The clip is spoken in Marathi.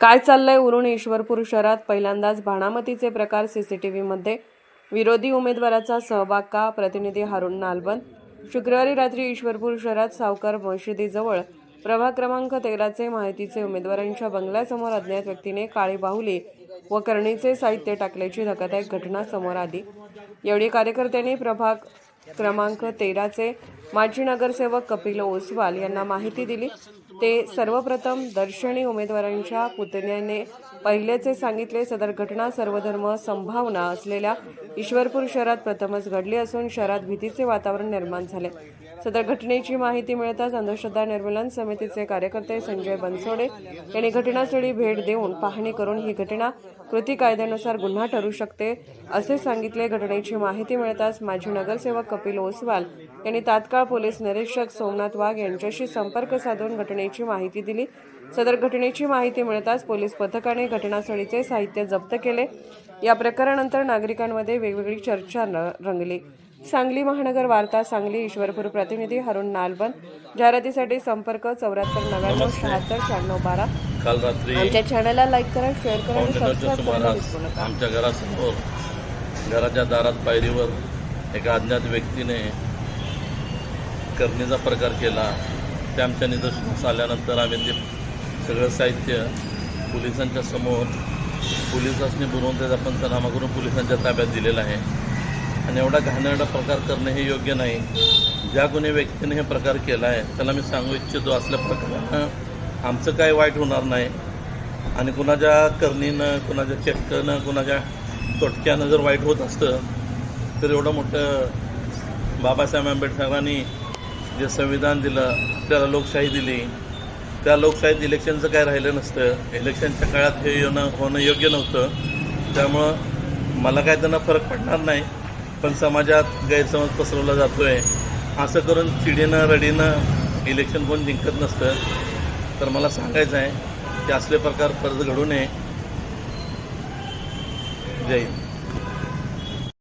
काय चाललंय उरुण ईश्वरपूर शहरात? पहिल्यांदाच भाणामतीचे प्रकार सीसीटीव्हीमध्ये विरोधी उमेदवाराचा सहभाग का? प्रतिनिधी हारुण नालबंद. शुक्रवारी रात्री ईश्वरपूर शहरात सावकार मशिदीजवळ प्रभाग क्रमांक तेराचे माहितीचे उमेदवारांच्या बंगल्यासमोर अज्ञात व्यक्तीने काळी बाहुली व करणीचे साहित्य टाकल्याची धक्कादायक घटना समोर आली. यावेळी कार्यकर्त्यांनी प्रभाग क्रमांक तेराचे माजी नगरसेवक कपिल ओसवाल यांना माहिती दिली. ते सर्वप्रथम दर्शनी उमेदवारांच्या पुतण्याने पहिल्याचे सांगितले सदर घटना सर्वधर्म संभावना असलेल्या ईश्वरपूर शहरात प्रथमच घडली असून शहरात भीतीचे वातावरण निर्माण झाले. सदर घटनेची माहिती मिळताच अंधश्रद्धा निर्मूलन समितीचे कार्यकर्ते संजय बनसोडे यांनी घटनास्थळी भेट देऊन पाहणी करून ही घटना कृती कायद्यानुसार गुन्हा ठरू शकते असे सांगितले. घटनेची माहिती मिळताच माजी नगरसेवक कपिल ओसवाल यांनी तात्काळ पोलीस निरीक्षक सोमनाथ वाघ यांच्याशी संपर्क साधून घटनेची माहिती दिली. सदर घटनेची माहिती मिळताच पोलीस पथकाने घटनास्थळीचे साहित्य जप्त केले. या प्रकारानंतर नागरिकांमध्ये वेगवेगळी चर्चा रंगली. सांगली महानगर वार्ता सांगली ईश्वरपूर प्रतिनिधी हरुण नालबन. जाहिरातीसाठी संपर्क चौऱ्याहत्तर नव्याण्णव शहात्तर शहाण्णव बारा. काल रात्री आमच्या चॅनलला लाईक करा शेअर करा आणि पावणे नऊच्या सबस्क्राईब करायला सुमारास विसरू नका. आमच्या घरासमोर घराच्या दारात पायरीवर एका अज्ञात व्यक्तीने करणीचा प्रकार केला. ते आमच्या निदर्शनास आल्यानंतर आम्ही ते सगळं साहित्य पोलिसांच्या समोर पोलिसांनी बनवून त्याचा पंचनामा करून पोलिसांच्या ताब्यात दिलेला आहे. आणि एवढा घाणेरडा प्रकार करणे हे योग्य नाही. ज्या कोणी व्यक्तीने हे प्रकार केला आहे त्याला मी सांगू इच्छितो असल्या प्रकारानं आमचं काय वाईट होणार नाही. आणि कुणाच्या करणीनं कुणाच्या चक्कनं कुणाच्या तोटक्यानं जर वाईट होत असतं तर एवढं मोठं बाबासाहेब आंबेडकरांनी जे संविधान दिलं त्याला लोकशाही दिली त्या लोकशाहीत इलेक्शनचं काय राहिलं नसतं. इलेक्शनच्या काळात हे येणं होणं योग्य नव्हतं. त्यामुळं मला काय त्यांना फरक पडणार नाही पण समाजात गैरसमज पसरवला जातो आहे असं करून चिडीनं रडीनं इलेक्शन कोण जिंकत नसतं. तर मला सांगायचं आहे की असले प्रकार परत घडू नये. जय हिंद.